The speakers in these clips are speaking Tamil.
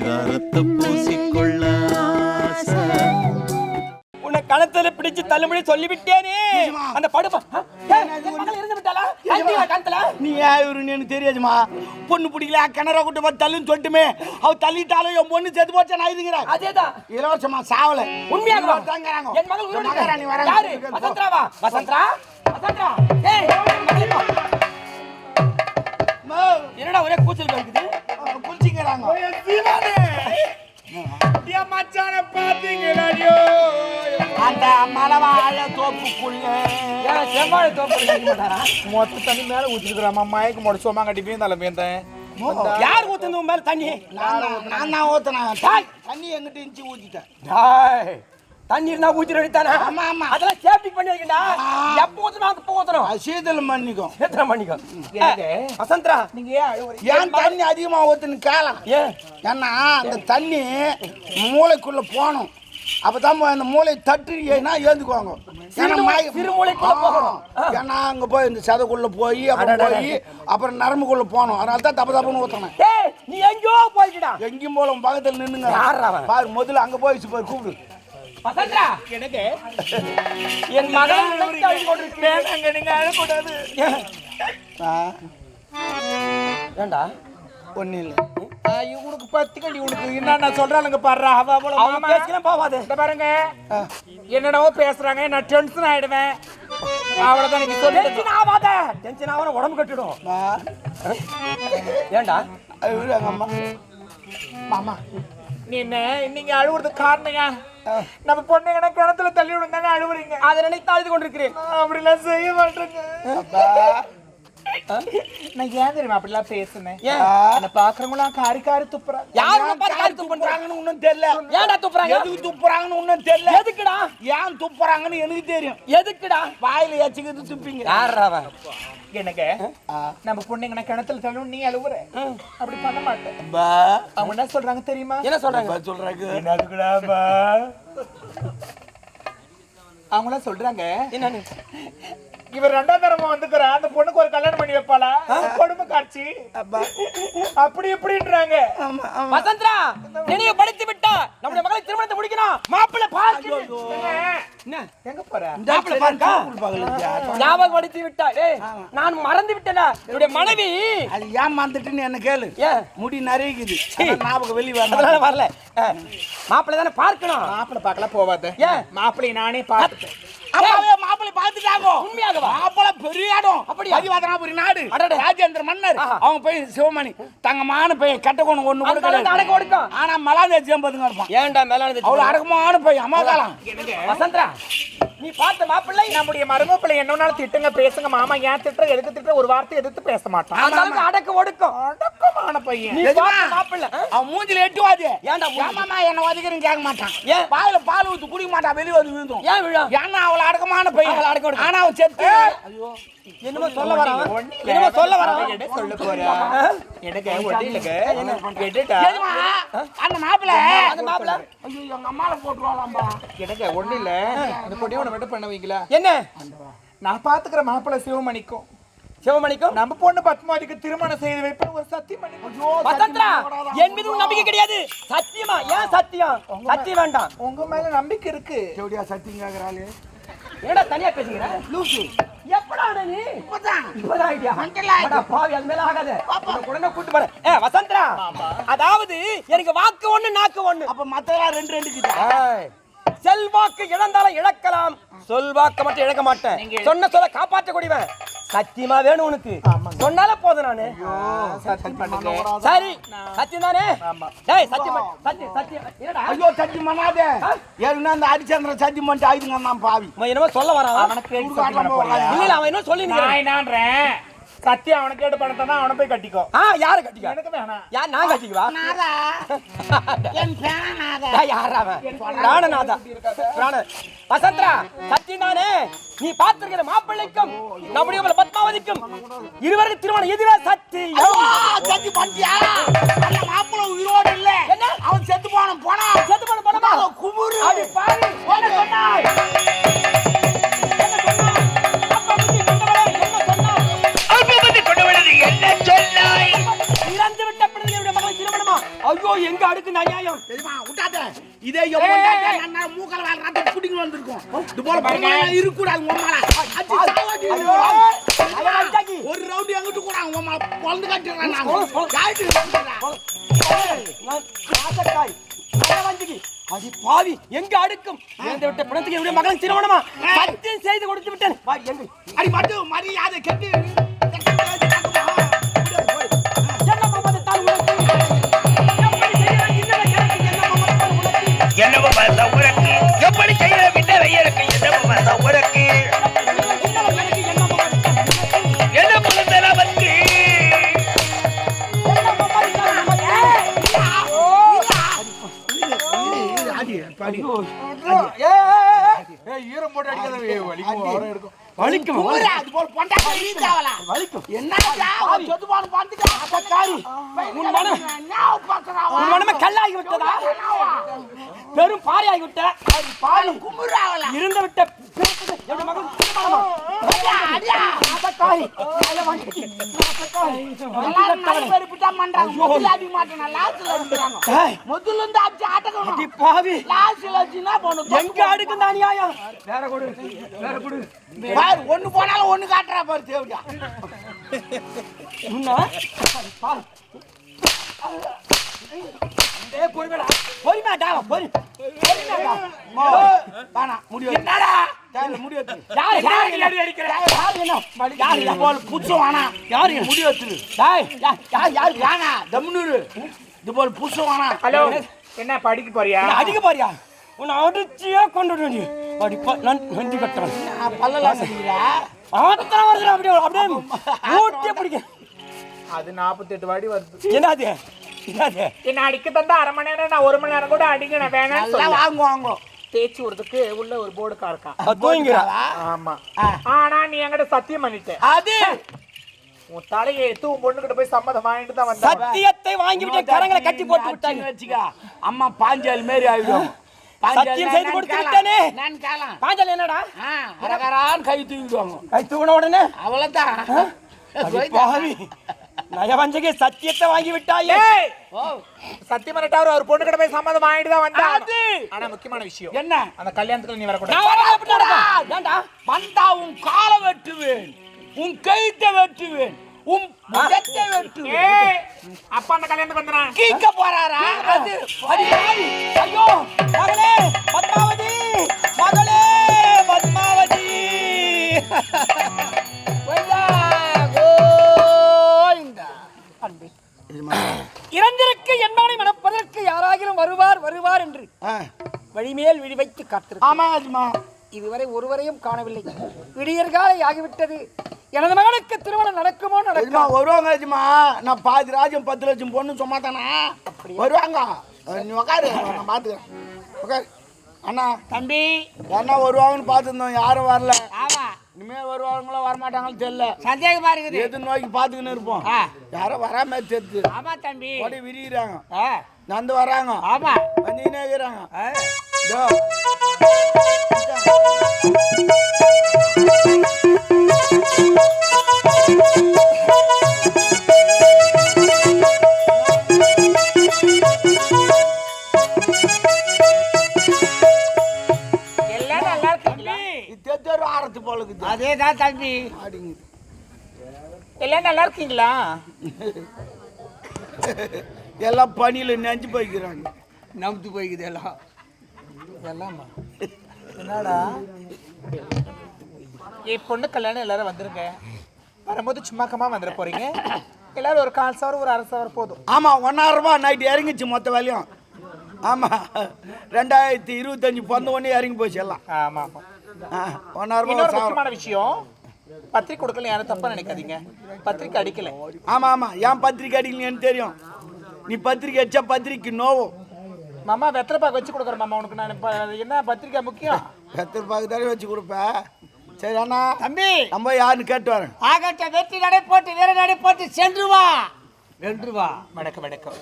பரிதாரத்தை பூசிக்கொள்ள ஆசை. உன்னை கணத்துல பிடிச்சு தள்ளுபடி சொல்லிவிட்டேனே. அந்த படுப்ப. நீ ஏன் எனக்கு தெரியாதுமா? பொண்ணு பிடிக்கல கிணற கூட்ட பார்த்து தள்ளுன்னு சொல்லிட்டுமே. அவ தள்ளிட்டாலும் என் பொண்ணு செத்து போச்சா நான் இதுங்கிறேன் அதேதான். இலவசமா சாவல. உண்மையாக தாங்கிறாங்க. என் மகள் மகாராணி வசந்தராவா? வசந்தரா. என்னடா ஒரே கூச்சல் இருக்குது அந்த மலவாழ தோப்புக்குள்ள. செவ்வாழை தோப்பு மொத்த தண்ணி மேல ஊத்திருக்கிறாமா மயக்க முடிச்சோமா கட்டி பேந்தால பேந்தேன் யார் ஊத்துந்து உன் மேல தண்ணி? நான் நான் தான் ஊத்துனேன். தண்ணி எங்கிட்ட இருந்துச்சு ஊத்திட்டேன். டேய், தண்ணி இருந்தா ஊத்தி எடுத்தானே ஆமா, ஆமா. அதெல்லாம் சேஃப்டி பண்ணி வைக்கண்டா ஆ. எப்ப ஊத்தணும் அப்ப ஊத்தணும் சீதளம் பண்ணிக்கும் மணிக்கு எனக்கு? வசந்தரா நீங்க ஏன் தண்ணி அதிகமா ஊத்துன்னு கேளாம் ஏன்? ஏன்னா அந்த தண்ணி மூளைக்குள்ள போகணும். அப்பதான் அந்த மூளை தட்டுனா ஏந்துக்குவாங்க. ஏன்னா அங்க போய் இந்த சதைக்குள்ள போய் அப்புறம். போய் அப்புறம் நரம்புக்குள்ள போகணும். அதனால தான் தப்பு தப்புன்னு ஊத்தணும் நீ எங்கேயோ போயிட்டா எங்கேயும் போல பக்கத்துல நின்னுங்க? பாரு முதல்ல அங்க போயிடுச்சு பாரு கூப்பிடு. வசந்தரா எனக்கு என் மகன் கொண்டிருக்கிறேன். வேணாங்க நீங்க அழக்கூடாது. ஏன்டா ஒண்ணும் இல்லை. ஐயோ, உனக்கு பத்து கண்டி உனக்கு. என்னென்ன சொல்றாளுங்க பாடுறா அவ அவ்வளவு அவன். பேசிக்கலாம் போவாது. இந்த பாருங்க. என்னென்னவோ பேசுறாங்க நான் டென்ஷன் ஆயிடுவேன். அவ்வளவுதான் நீங்க சொல்லுங்க டென்ஷன் ஆகாத டென்ஷன் ஆகாத உடம்பு கட்டிடும். எங்க அம்மா. மாமா நீ என்ன நீங்க அழுவுறதுக்கு காரணங்க நம்ம பொண்ணுங்கன்னா கிணத்துல தள்ளி விடுந்தாங்க அழுவுறீங்க. அதை நினைத்து அழுது கொண்டிருக்கிறேன். அப்படிலாம் செய்ய மாட்டேங்க. நான் ஏன் தெரியுமா அப்படிலாம் பேசுனேன் ஏன் என்ன பாக்குறவங்களாம் காரி காரி துப்புறாங்க யார் துப்புறாங்க துப்புறாங்கன்னு ஒன்றும் தெரியல ஏன்டா துப்புறாங்க எதுக்கு துப்புறாங்கன்னு ஒன்றும் தெரியல எதுக்குடா ஏன் துப்புறாங்கன்னு எனக்கு தெரியும் எதுக்குடா வாயில எச்சிக்கிட்டு துப்பிங்க யார் அவன் எனக்கு நம்ம பொண்ணுங்கன்னா கிணத்துல தள்ளும் நீ அழுவுற அப்படி பண்ண மாட்டேன் பா அவங்க என்ன சொல்றாங்க தெரியுமா என்ன சொல்றாங்க சொல்றாங்க என்னதுக்குடாமா அவங்களாம் சொல்றாங்க என்னன்னு இவர் ரெண்டாம் தரமா வந்துக்கிறா அந்த பொண்ணுக்கு ஒரு கல்யாணம் பண்ணி வைப்பாளா? கொடுமை காட்சி. அப்பா. அப்படி இப்படின்றாங்க. வசந்தரா நினைவுபடுத்தி விட்டா நம்முடைய மகளை திருமணத்தை முடிக்கணும். மாப்பிள்ளை பார்க்கணும் என்ன? எங்க போற? இந்த மாப்பிள்ளை பாருக்கா? பாருக்கா ஞாபகப்படுத்தி விட்டா. டேய் நான் மறந்து விட்டேனா என்னுடைய மனைவி. அது ஏன் மறந்துட்டுன்னு என்ன கேளு? முடி அதான் ஞாபகம் வெளியே வரல. வரல மாப்பிள்ளை தானே பார்க்கணும். மாப்பிள்ளை பார்க்கல போவாத? மாப்பிள்ளை நானே பார்த்துட்டேன். அப்பாவே மாப்பிள்ளை பார்த்துட்டாங்க. உண்மையாகவா? மாப்பிள்ளை பெரிய இடம் அப்படியா? பதிவாதனாபுரி நாடு அடடே. ராஜேந்திர மன்னர். அவங்க போய் சிவமணி. தங்கமான பையன் கட்ட கொண்டு ஒண்ணு கூட அடக்க கிடையாது ஒடுக்கம் ஆனா மலாந்தேஜ் எண்பதுங்க இருப்பான். ஏன்டா மேலானது அவ்வளவு அடக்கமான பையன் அம்மா காலம் வசந்தரா நீ பார்த்த மாப்பிள்ளை? நம்முடைய மருமப்பிள்ளை என்னன்னாலும் திட்டுங்க பேசுங்க மாமா ஏன் திட்டுற எதுக்கு திட்டுற ஒரு வார்த்தை எதிர்த்து பேச மாட்டான். அந்த அளவுக்கு அடக்க ஒடுக்கம் அடக்கமான பையன். நீ. பார்த்த மாப்பிள்ளை? அவன் மூஞ்சில எட்டுவாது ஏன்டா? ஏமாமா என்ன வதிக்கிறேன்னு கேட்க மாட்டான். ஏன்? வாயில பால் ஊத்து குடிக்க மாட்டான் வெளியே வந்து விழுந்துரும். ஏன் விழும் ஏன்னா அவள அடக்கமான பையன். ஆனா அவன் செத்து. ஐயோ. என்னமோ சொல்ல. என்னமோ சொல்ல என்ன சொல்ல போறா? எனக்கு ஒட்டிலுக்கு எடுடா. எஜமா, அந்த மாப்பிள்ளை? அந்த மாப்பிள்ளை. ஐயோ எங்க அம்மால போட்டுருவாளாம்பா எனக்கு ஒண்ணு இல்ல. அந்த பொடியை ஒண்ணு மட்டும் பண்ண வைங்களா? என்ன? நான் பாத்துக்கிற மாப்பிள்ளை சிவமணிக்கும். சிவமணிக்கும்? நம்ம பொண்ணு பத்மாவதிக்கு திருமணம் செய்து வைப்பேன் ஒரு சத்தியம் வசந்தரா என் மீது நம்பிக்கை கிடையாது. சத்தியமா? ஏன் சத்தியம்? சத்தியம் வேண்டாம். உங்க மேல நம்பிக்கை இருக்கு. எப்படியா சத்தியம் கேக்குறாளு. என்னடா தனியா பேசுகிற? லூசு. எப்படா நீ? இப்பதான். இப்பதான் ஐடியா. அட பாவி அது மேல ஆகாத. உடனே கூட்டு போறேன் ஏ வசந்தரா. அதாவது எனக்கு வாக்கு ஒண்ணு நாக்கு ஒண்ணு. அப்ப மத்ததெல்லாம் ரெண்டு ரெண்டு கிட்ட. ஏய், செல்வாக்கு இழந்தாலும் இழக்கலாம். சொல்வாக்க மட்டும் இழக்க மாட்டேன். சொன்ன சொல்ல காப்பாற்றக்கூடியவன் சத்தியமா வேணும் உனக்கு. சொன்னால போதும் நானு. சரி சத்தியம் தானே? டேய் சத்தியம். சத்தியம் ஐயோ சத்தியம் பண்ணாதே ஏன்னா அந்த அரிச்சந்திர சத்தியம் பண்ணிட்டு ஆயுதுங்க நான் பாவி. என்னமோ சொல்ல வரான். இல்ல அவன் என்ன சொல்லி நான் சத்தியம் அவனுக்கு கேட்டு பணத்தை அவனை போய் கட்டிக்கோ. ஆ யாரு கட்டிக்க? எனக்கு வேணாம். யார் நான் கட்டிக்குவா? என் பேனாத டேய், யார்றா அவன்? பிராணநாதா. பிராண. வசந்தரா சத்தியம் தானே? நீ பார்த்திருக்கிற மாப்பிள்ளைக்கும் நம்முடைய மகள் பத்மாவதிக்கும் இருவருக்கு திருமணம் எதிரா சத்தியம். சத்தி பண்ணியா அந்த மாப்பிள்ள உயிரோடு இல்ல. என்ன? அவன் செத்து போன இருக்கக்கூடாது ஒரு ரவுண்ட் எங்கிட்டு கூட உம்மால பொழந்து கட்டிடுறேன் நான் அடி பாவி எங்க அடுக்கும்? இறந்து விட்ட பிணத்துக்கு என்னுடைய மகன் திருமணமா? சத்தியம் செய்து கொடுத்து விட்டேன். அடி மட்டும் மரியாதை கெட்டு. என்ன வலிக்கும் அது போல பொண்டாட்டி நீ தேவலா வலிக்கும். என்னடா சொத்து பந்துடா உன் மனம் உன் கல்லாகி விட்டதா? பெரும் பாறையாகி விட்ட. பாலு குமுறாவல இருந்து விட்ட பிணத்துக்கு என்னுடைய மகன் திருமணமா அடியா அடியா பாரு ஒண்ணு போனாலும் ஒண்ணு காட்டுறா பாரு தேவடியா. முன்ன பாரு. ஏ பொறுமைடா. பொறுமைடா பொறு பொறுமைடா. வேணா முடி என்னடா? தேவையில்ல முடி வச்சு யார் யார் என்ன படிக்க போறியா? அடிக்க போறியா? உன்னை அடிச்சியே கொண்டு வந்து. அடிப்பா நான் நன்றி கட்டுறேன். நான் பல்லலாம் ஆத்திரம் வருதுடா அப்படியே அப்படியே ஊட்டியே பிடிக்க. அது நாற்பத்தெட்டு வாடி வருது. என்னது? என்னது? என்ன அடிக்க தந்தா அரை மணி நேரம் நான் ஒரு மணி நேரம் கூட அடிக்க நான் நல்லா சொல்ல. வாங்குவாங்க தேய்ச்சி விடுறதுக்கு உள்ள ஒரு போர்டு இருக்கா? ஆமா. ஆனா நீ என்கிட்ட சத்தியம் பண்ணிட்ட. அது! உன் தலையை எடுத்து உன் பொண்ணுகிட்ட போய் சம்மதம் வாங்கிட்டு தான் வந்தேன். சத்தியத்தை வாங்கி விட்டு கரங்களை கட்டி போட்டு விட்டாங்க. வச்சுக்கா அம்மா பாஞ்சாலி மாரி ஆயிடும். சத்தியம் செய்து கொடுத்து விட்டேனே. நான் காலம் பாஞ்சல் என்னடா? அரகரான்னு கை தூக்கிடுவாங்க. கை தூண உடனே? அவ்வளவுதான். நயவஞ்சகி சத்தியத்தை வாங்கி விட்டாயே சத்தியம் பண்ணிட்டு அவர் ஒரு பொண்ணு கிட்ட போய் சம்மதம் வாங்கிட்டு தான் வந்தேன். அது. ஆனா முக்கியமான விஷயம். என்ன? அந்த கல்யாணத்துக்கு நீ வரக்கூடாது. வந்தா உன் காலை வெட்டுவேன். உன் கழுத்தை வெட்டுவேன். உன் முகத்தை வெட்டுவேன். அப்பா அந்த கல்யாணத்துக்கு வந்துடுறேன். கீக்க போறாரா? அது அடி பாவி ஐயோ மகளே பத்மாவதி! வைத்து காத்திருக்க. ஆமா ஆஜ்மா இதுவரை ஒருவரையும் காணவில்லை. விடியற்காலை ஆகிவிட்டது. எனது மகனுக்கு திருமணம் நடக்குமோ நடக்கும் வருவாங்க எஜமா நான் பாதி ராஜ்யம் பத்து லட்சம் பொண்ணு சும்மா தானே? வருவாங்க. நீ உக்காரு நான் பாத்துக்கிறேன். உக்காரு. அண்ணா. தம்பி. அண்ணா வருவாங்கன்னு பார்த்துருந்தோம் யாரும் வரல. ஆமா. இனிமே வருவாங்களோ வரமாட்டாங்களோ தெரியல. சந்தேகமா இருக்குது. எது நோக்கி பார்த்துக்கின்னு இருப்போம். ஆ. யாரும் வராம தெரியுது. ஆமா தம்பி. ஓடி விரிகிறாங்க ஆ, நந்து வராங்க. ஆமா. வந்துக்கினே இருக்கிறாங்க ஆ. இதோ. தம்பி. எல்லாம் நல்லா இருக்கீங்களா? எல்லாம் பனியில் நெஞ்சு போய்க்கிறாங்க. நம்புத்து போய்க்குது எல்லாம். எல்லாமா? என்னடா? என் பொண்ணு கல்யாணம் எல்லாரும் வந்துருங்க. வரும்போது சும்மா கம்மா வந்துட போறீங்க. எல்லாரும் ஒரு கால் சவர் ஒரு அரை சவர் போதும். ஆமாம் ஒன்றாயிரம் ரூபாய் நைட்டு இறங்கிச்சு மொத்த வேலையும். ஆமாம் ரெண்டாயிரத்தி இருபத்தஞ்சி பிறந்த உடனே இறங்கி போச்சு எல்லாம். ஆமா ஆமா. ஆ, ஒன்றாயிரம் இன்னொரு முக்கியமான விஷயம் பத்திரிக்கை கொடுக்கல யாரும் தப்பா நினைக்காதீங்க. பத்திரிக்கை அடிக்கல. ஆமாம் ஆமாம் ஏன் பத்திரிக்கை அடிக்கலன்னு தெரியும். நீ பத்திரிக்கை அடிச்சா பத்திரிக்கை நோவும் மாமா வெத்தலை பாக்கு வச்சு கொடுக்குறேன் மாமா உனக்கு நான் என்ன பத்திரிக்கை முக்கியம்? எத்தனை பாக்கு தானே வச்சு கொடுப்பேன் சரி அண்ணா. தம்பி! நம்ம யாருன்னு கேட்டு வரேன். ஆகட்ட வெற்றி நடை போட்டு வீர நடை போட்டு சென்று வா. வென்று வா வணக்கம் வணக்கம்.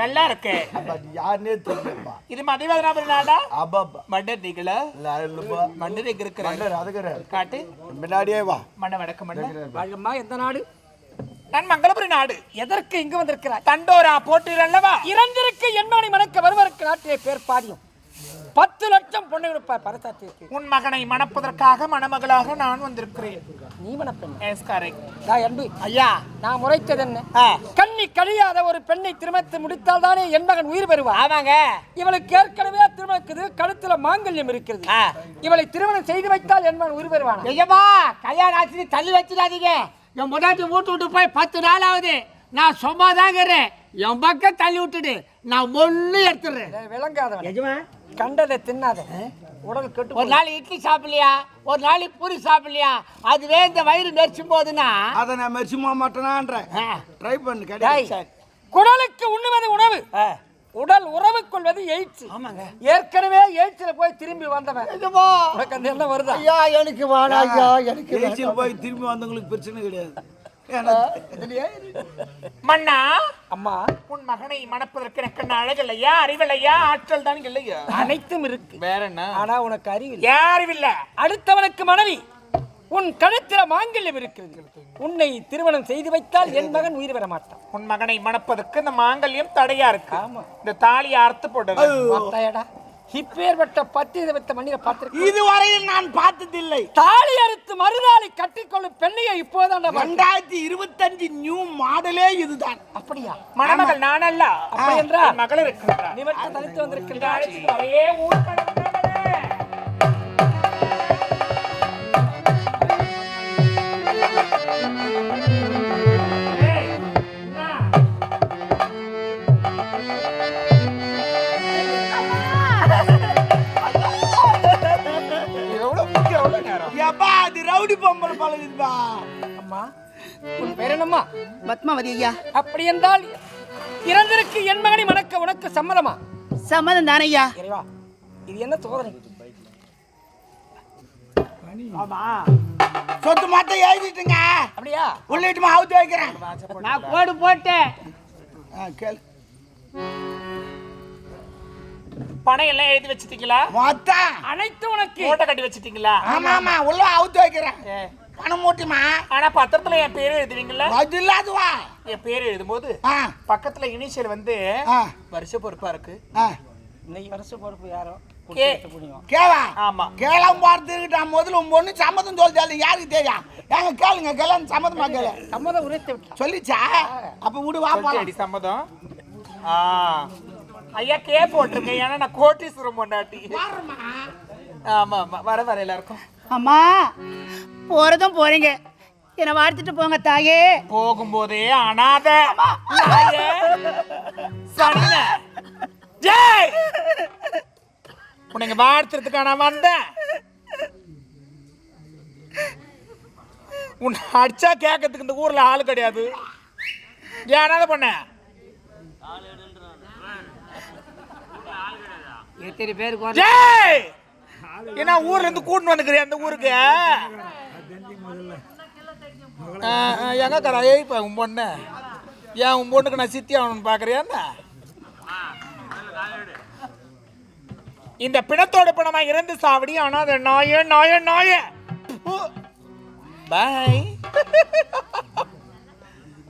நல்லா இருக்கு அப்ப யாருன்னே தெரியலப்பா. இது மதிவேதனா நாடா? அப்பாப்பா மண்டர் நீங்களா இல்லை இல்லைப்பா மண்டர் எங்க இருக்கிற மன்னர் அதுக்குற காட்டு. முன்னாடியே வா. மண்ண வணக்கம் மண்ண வாழம்மா எந்த நாடு? நான் மங்களபுரி நாடு. எதற்கு இங்கு வந்திருக்கிறாய்? தண்டோரா போட்டீர் அல்லவா? இறந்திருக்கு என்மணி மணக்க வருவதற்கு நாட்டிலே பேர் பாடியும். பத்து லட்சம் பொண்ணு பரசாத்திற்கு உன் மகனை மணப்பதற்காக மணமகளாக நான் வந்திருக்கிறேன். நீ மணப்பெண் நான் அன்பு ஐயா. நான் முறைத்தது என்ன. கண்ணி கழியாத ஒரு பெண்ணை திருமணத்தை முடித்தால் தானே என் மகன் உயிர் பெறுவார்? ஆமாங்க. இவளுக்கு ஏற்கனவே திருமணம் இருக்குது கழுத்துல மாங்கல்யம் இருக்கிறது. இவளை திருமணம் செய்து வைத்தால் என் மகன் உயிர் பெறுவான்? ஐயம்மா கல்யாணம் ஆச்சு தள்ளி வச்சிடாதீங்க. என் முன்னாடி வீட்டு விட்டு போய் பத்து நாள் ஆகுது நான் சும்மா தாங்கிறேன் என் பக்கம் தள்ளி விட்டுடு. நான் ஒண்ணு எடுத்துடுறேன். விளங்காதவன். எஜமா. கண்டதை தின்னாத. உடல் கெட்டு ஒரு நாள் இட்லி சாப்பிடலையா? ஒரு நாளைக்கு பூரி சாப்பிடலையா? அதுவே இந்த வயிறு நெரிச்சும் போதுன்னா? அதை நான் மெரிச்சுமா மாட்டேனான்றேன். ஆ, ட்ரை பண்ணு டேய், கிடையாது குடலுக்கு உண்ணுவது உணவு. உடல் உறவு கொள்வது எய்ட்ஸ். ஆமாங்க. ஏற்கனவே எய்ட்ஸ்ல போய் திரும்பி வந்தவன். உனக்கு அந்த என்ன வருதா? ஐயா எனக்கு வேணாம் ஐயா எனக்கு போய் திரும்பி வந்தவங்களுக்கு பிரச்சனை கிடையாது. மன்னா? அம்மா. உன் மகனை மணப்பதற்கு எனக்கு என்ன அழகில்லையா? அறிவில்லையா? ஆற்றல் தான் இல்லையா? அனைத்தும் இருக்கு. வேற என்ன? ஆனா உனக்கு அறிவில்லை? யாருவில்ல அடுத்தவனுக்கு மனைவி. உன் கழுத்தில மாங்கல்யம் இருக்கிறது. உன்னை திருமணம் செய்து வைத்தால் என் மகன் உயிர் பெற மாட்டான். உன் மகனை மணப்பதற்கு இந்த மாங்கல்யம் தடையா இருக்கு. ஆமா. இந்த தாலியை அறுத்து போடுறது பார்த்தாயடா இப்பேற்பட்ட பத்து வைத்த மண்ணில பார்த்திருக்க இதுவரையில் நான் பார்த்ததில்லை. தாலி அறுத்து மறுதாலி கட்டிக்கொள்ளும் பெண்ணையை இப்போதான் ரெண்டாயிரத்தி இருபத்தஞ்சு நியூ மாடலே இதுதான். அப்படியா? மணமகள் நான் அல்ல அப்படி என்றால் என் மகள் இருக்கின்றார். நீ மட்டும் தனித்து வந்திருக்கின்றாய் அழையே ஊர். ரவுடி பொம்பளை பழகுதுப்பா அம்மா உன் பேர் என்னம்மா? பத்மாவதி ஐயா. அப்படி என்றால் இறந்திருக்கு என் மகனை மணக்க உனக்கு சம்மதமா? சம்மதம் தானே ஐயா. இறைவா இது என்ன சோதனை? சொத்து மட்டும் எழுதிட்டுங்க. அப்படியா? உள்ளிட்டுமா அவுத்து வைக்கிறேன். நான் கோடு போட்டேன். கேளு. பணம் எல்லாம் எழுதி வச்சிட்டீங்களா? மொத்தம். அனைத்து உனக்கு. மூட்டை கட்டி வச்சிட்டீங்களா? ஆமா ஆமா உள்ள அவுத்து வைக்கிறேன். பணம் மூட்டிமா? ஆனா பத்திரத்துல என் பேரு எழுதுவீங்களா அது இல்லாதுவா என் பேர் எழுதும்போது ஆ. பக்கத்துல இனிஷியல் வந்து வருஷ பொறுப்பா இருக்கு. இன்னைக்கு வருஷ பொறுப்பு யாரோ கேவா? ஆமா. கேளம் பார்த்துக்கிட்டா முதல்ல உன் பொண்ணு சம்மதம் சொல்லிட்டாரு யாருக்கு தெரியும்? ஏங்க கேளுங்க. கல்யாணம் சம்மதமா கேளு. சம்மதம் உரைத்து சொல்லிச்சா? அப்ப விடு வா போலாம். அடி சம்மதம். ஆ. ஐயா கே போட்டிருக்கேன். ஏன்னா நான் கோட்டீஸ்வரம் பொண்டாட்டி. ஆமா ஆமா. வர வர எல்லாருக்கும். அம்மா போறதும் போறீங்க. என்னை வாழ்த்துட்டு போங்க தாயே. போகும்போதே அனாத. நாயே, சனின. ஜெய். உனக்கு வாழ்த்துறதுக்கா நான் வந்தேன். உன்னை அடிச்சா கேட்கறதுக்கு இந்த ஊர்ல ஆள் கிடையாது. ஏனாத பண்ண? எத்தனை பேருக்கு ஏன்னா என்ன ஊர்ல இருந்து கூட்டின்னு வந்துக்கிறேன் அந்த ஊருக்கு? எங்க கரா ஏய்ப்பா உன் பொண்ணு. ஏன் உன் பொண்ணுக்கு நான் சித்தி ஆகணும்னு பாக்குறியா இந்த பிணத்தோட பிணமா இறந்து சாவடி ஆனா அது நாய நாய நாய. பாய்.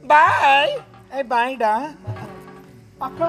பாய். ஏய் பாய்டா. அக்கா